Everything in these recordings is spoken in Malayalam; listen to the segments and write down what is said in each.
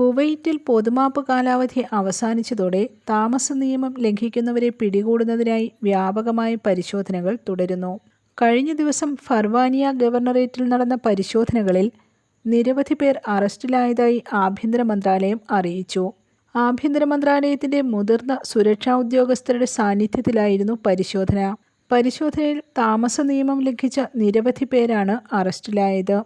കുവൈറ്റിൽ പൊതുമാപ്പ് കാലാവധി അവസാനിച്ചതോടെ താമസ നിയമം ലംഘിക്കുന്നവരെ പിടികൂടുന്നതിനായി വ്യാപകമായ പരിശോധനകൾ തുടരുന്നു. കഴിഞ്ഞ ദിവസം ഫർവാനിയ ഗവർണറേറ്റിൽ നടന്ന പരിശോധനകളിൽ നിരവധി പേർ അറസ്റ്റിലായതായി ആഭ്യന്തര മന്ത്രാലയം അറിയിച്ചു. ആഭ്യന്തര മന്ത്രാലയത്തിന്റെ മുതിർന്ന സുരക്ഷാ ഉദ്യോഗസ്ഥരുടെ സാന്നിധ്യത്തിലായിരുന്നു പരിശോധന. പരിശോധനയിൽ താമസ നിയമം ലംഘിച്ച നിരവധി പേരാണ് അറസ്റ്റിലായത്.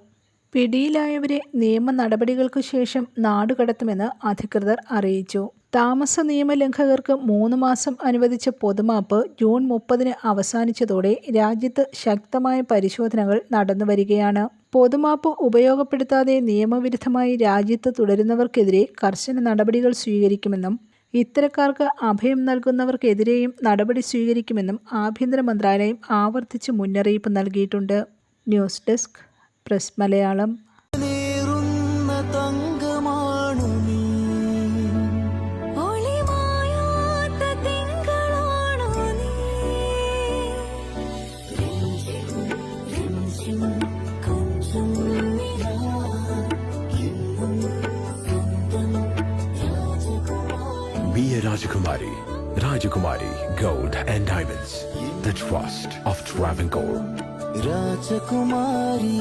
പിടിയിലായവരെ നിയമ നടപടികൾക്കു ശേഷം നാടുകടത്തുമെന്ന് അധികൃതർ അറിയിച്ചു. താമസ നിയമലംഘകർക്ക് മൂന്ന് മാസം അനുവദിച്ച പൊതുമാപ്പ് ജൂൺ മുപ്പതിന് അവസാനിച്ചതോടെ രാജ്യത്ത് ശക്തമായ പരിശോധനകൾ നടന്നുവരികയാണ് പൊതുമാപ്പ് ഉപയോഗപ്പെടുത്താതെ നിയമവിരുദ്ധമായി രാജ്യത്ത് തുടരുന്നവർക്കെതിരെ കർശന നടപടികൾ സ്വീകരിക്കുമെന്നും ഇത്തരക്കാർക്ക് അഭയം നൽകുന്നവർക്കെതിരെയും നടപടി സ്വീകരിക്കുമെന്നും ആഭ്യന്തര മന്ത്രാലയം ആവർത്തിച്ച് മുന്നറിയിപ്പ് നൽകിയിട്ടുണ്ട്. News desk press Malayalam Nila എന്നും സ്വന്തം Rajakumari gold and diamonds Rajakumari trust of Diamonds. Rajakumari